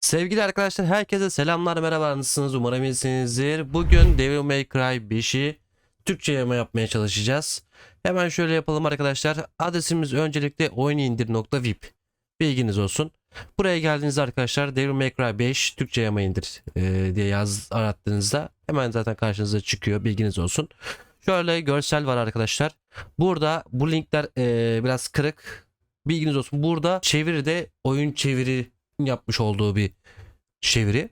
Sevgili arkadaşlar herkese selamlar merhaba nasılsınız umarım iyisinizdir. Bugün Devil May Cry 5'i Türkçe yama yapmaya çalışacağız. Hemen şöyle yapalım arkadaşlar. Adresimiz öncelikle oyunindir.vip bilginiz olsun. Buraya geldiğinizde arkadaşlar Devil May Cry 5 Türkçe yama indir e, diye yaz arattığınızda hemen zaten karşınıza çıkıyor bilginiz olsun. Şöyle görsel var arkadaşlar. Burada bu linkler e, biraz kırık. Bilginiz olsun. Burada çeviride oyun çeviri yapmış olduğu bir çeviri.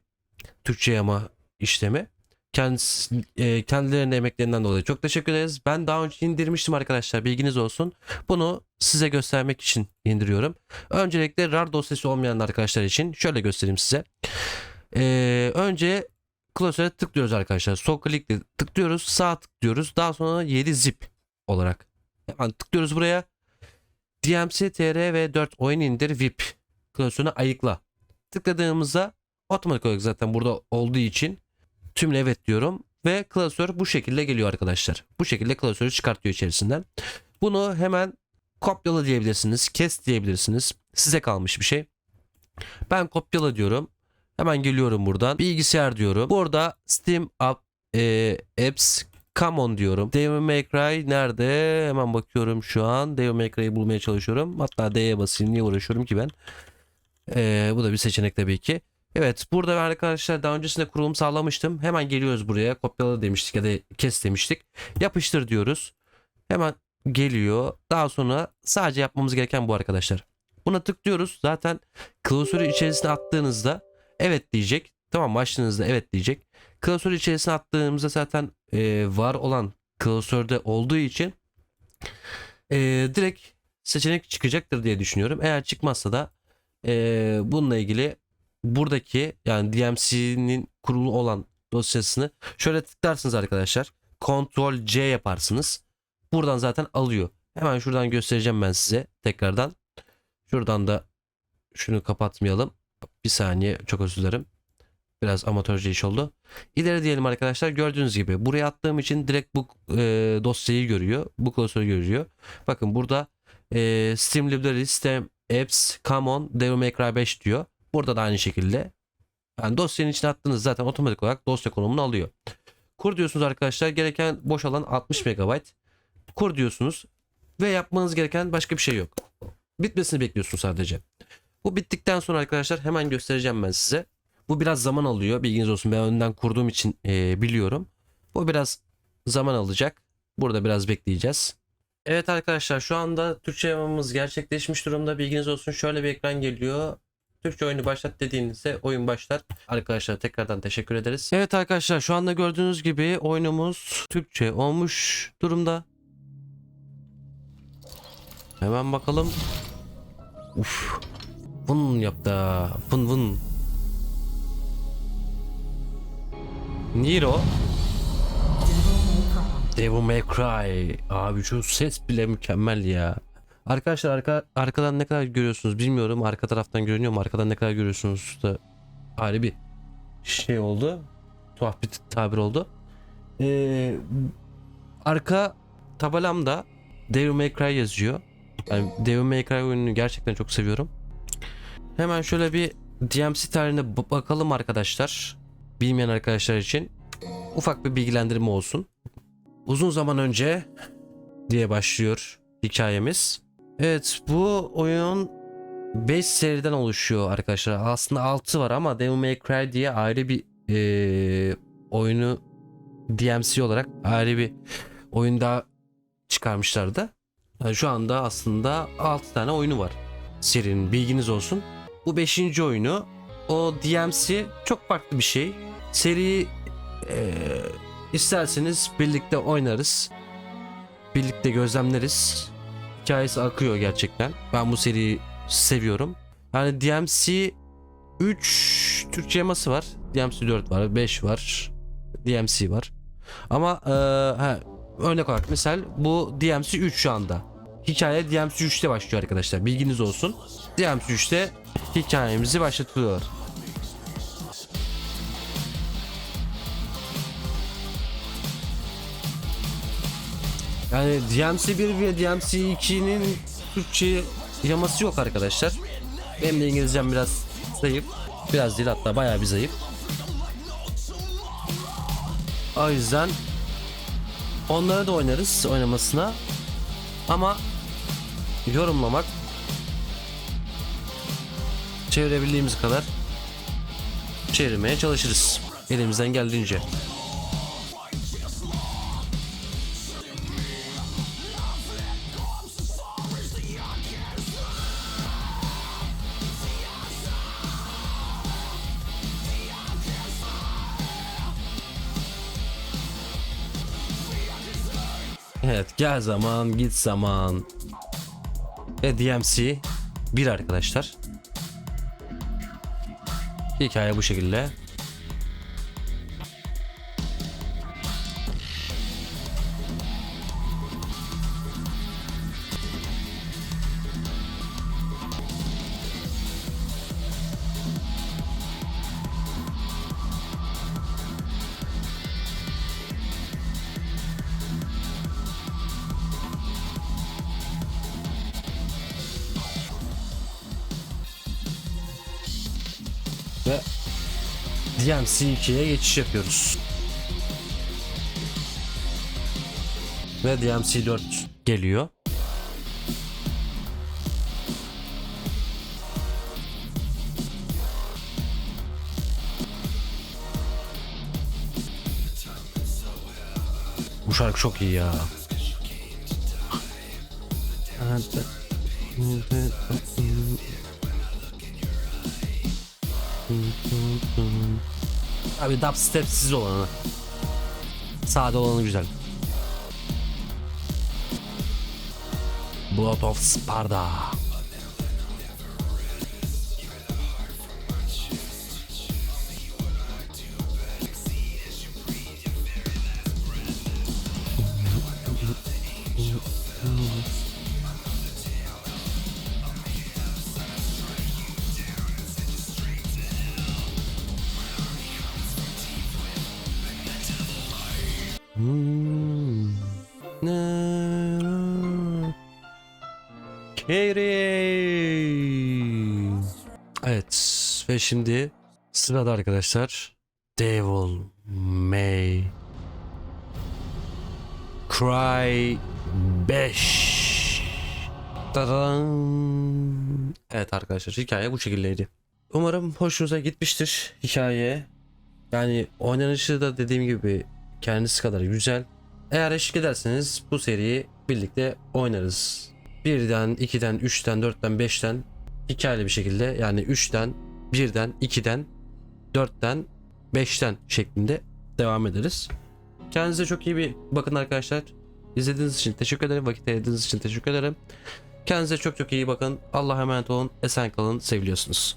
Türkçe yama işlemi. Kendisi, e, kendilerinin emeklerinden dolayı çok teşekkür ederiz. Ben daha önce indirmiştim arkadaşlar bilginiz olsun. Bunu size göstermek için indiriyorum. Öncelikle RAR dosyası olmayan arkadaşlar için şöyle göstereyim size. E, önce klasöre tıklıyoruz arkadaşlar. Sol klikle tıklıyoruz. Sağ tıklıyoruz. Daha sonra 7 zip olarak. Hemen tıklıyoruz buraya. DMC TR ve 4 oyun indir VIP klasörünü ayıkla. Tıkladığımızda otomatik olarak zaten burada olduğu için tümle evet diyorum ve klasör bu şekilde geliyor arkadaşlar. Bu şekilde klasörü çıkartıyor içerisinden. Bunu hemen kopyala diyebilirsiniz, kes diyebilirsiniz. Size kalmış bir şey. Ben kopyala diyorum. Hemen geliyorum buradan. Bilgisayar diyorum. Burada Steam App, e, Apps Come on diyorum. Devil May Cry nerede? Hemen bakıyorum şu an. Devil May Cry'ı bulmaya çalışıyorum. Hatta D'ye basayım. Niye uğraşıyorum ki ben? Ee, bu da bir seçenek tabii ki. Evet burada arkadaşlar daha öncesinde kurulum sağlamıştım. Hemen geliyoruz buraya. Kopyala demiştik ya da kes demiştik. Yapıştır diyoruz. Hemen geliyor. Daha sonra sadece yapmamız gereken bu arkadaşlar. Buna tıklıyoruz. Zaten klasörü içerisine attığınızda evet diyecek. Tamam başladığınızda evet diyecek. Klasörü içerisine attığımızda zaten e, var olan klasörde olduğu için e, direkt seçenek çıkacaktır diye düşünüyorum. Eğer çıkmazsa da e, bununla ilgili buradaki yani DMC'nin kurulu olan dosyasını şöyle tıklarsınız arkadaşlar. Ctrl C yaparsınız. Buradan zaten alıyor. Hemen şuradan göstereceğim ben size tekrardan. Şuradan da şunu kapatmayalım. Bir saniye çok özür dilerim. Biraz amatörce iş oldu. İleri diyelim arkadaşlar. Gördüğünüz gibi buraya attığım için direkt bu e, dosyayı görüyor. Bu klasörü görüyor. Bakın burada e, Steam Library, Steam Apps, Common, Devil May Cry 5 diyor. Burada da aynı şekilde. Yani dosyanın içine attığınız zaten otomatik olarak dosya konumunu alıyor. Kur diyorsunuz arkadaşlar. Gereken boş alan 60 MB. Kur diyorsunuz. Ve yapmanız gereken başka bir şey yok. Bitmesini bekliyorsun sadece. Bu bittikten sonra arkadaşlar hemen göstereceğim ben size. Bu biraz zaman alıyor. Bilginiz olsun. Ben önden kurduğum için e, biliyorum. Bu biraz zaman alacak. Burada biraz bekleyeceğiz. Evet arkadaşlar şu anda Türkçe yapımız gerçekleşmiş durumda. Bilginiz olsun. Şöyle bir ekran geliyor. Türkçe oyunu başlat dediğinizde oyun başlar. Arkadaşlar tekrardan teşekkür ederiz. Evet arkadaşlar şu anda gördüğünüz gibi oyunumuz Türkçe olmuş durumda. Hemen bakalım. Uf. Vın yaptı. Vın vın. Nero. Devil May Cry. Abi şu ses bile mükemmel ya. Arkadaşlar arka, arkadan ne kadar görüyorsunuz bilmiyorum. Arka taraftan görünüyor mu? Arkadan ne kadar görüyorsunuz da ayrı bir şey oldu. Tuhaf bir tabir oldu. Ee, arka tabelamda Devil May Cry yazıyor. Yani Devil May Cry oyununu gerçekten çok seviyorum. Hemen şöyle bir DMC tarihine ba- bakalım arkadaşlar. Bilmeyen arkadaşlar için ufak bir bilgilendirme olsun. Uzun zaman önce diye başlıyor hikayemiz. Evet bu oyun 5 seriden oluşuyor arkadaşlar. Aslında 6 var ama Devil May Cry diye ayrı bir eee, oyunu DMC olarak ayrı bir oyun daha çıkarmışlardı. Yani şu anda aslında 6 tane oyunu var. Serinin bilginiz olsun. Bu 5. oyunu o DMC çok farklı bir şey. Seri eee isterseniz birlikte oynarız. Birlikte gözlemleriz. Hikayesi akıyor gerçekten. Ben bu seriyi seviyorum. Yani DMC 3 Türkçe yaması var. DMC 4 var, 5 var. DMC var. Ama eee, ha, örnek olarak misal bu DMC 3 şu anda. Hikaye DMC 3'te başlıyor arkadaşlar. Bilginiz olsun. DMC 3'te hikayemizi başlatıyorlar. Yani DMC 1 ve DMC 2'nin Türkçe yaması yok arkadaşlar. Benim de İngilizcem biraz zayıf. Biraz değil hatta bayağı bir zayıf. O yüzden onları da oynarız oynamasına. Ama yorumlamak çevirebildiğimiz kadar çevirmeye çalışırız. Elimizden geldiğince. Evet gel zaman git zaman. Ve DMC bir arkadaşlar. Hikaye bu şekilde. Ve DMC 2'ye geçiş yapıyoruz. Ve DMC 4 geliyor. Bu şarkı çok iyi ya. Abi dubstepsiz olanı. Sade olanı güzel. Blood of Sparta. Carrie. Evet ve şimdi sırada arkadaşlar Devil May Cry 5 Tadam. Evet arkadaşlar hikaye bu şekildeydi. Umarım hoşunuza gitmiştir hikaye. Yani oynanışı da dediğim gibi kendisi kadar güzel. Eğer eşlik ederseniz bu seriyi birlikte oynarız. Birden, ikiden, üçten, dörtten, beşten hikayeli bir şekilde yani üçten, birden, ikiden, dörtten, beşten şeklinde devam ederiz. Kendinize çok iyi bir bakın arkadaşlar. İzlediğiniz için teşekkür ederim. Vakit ayırdığınız için teşekkür ederim. Kendinize çok çok iyi bakın. Allah'a emanet olun. Esen kalın. Seviliyorsunuz.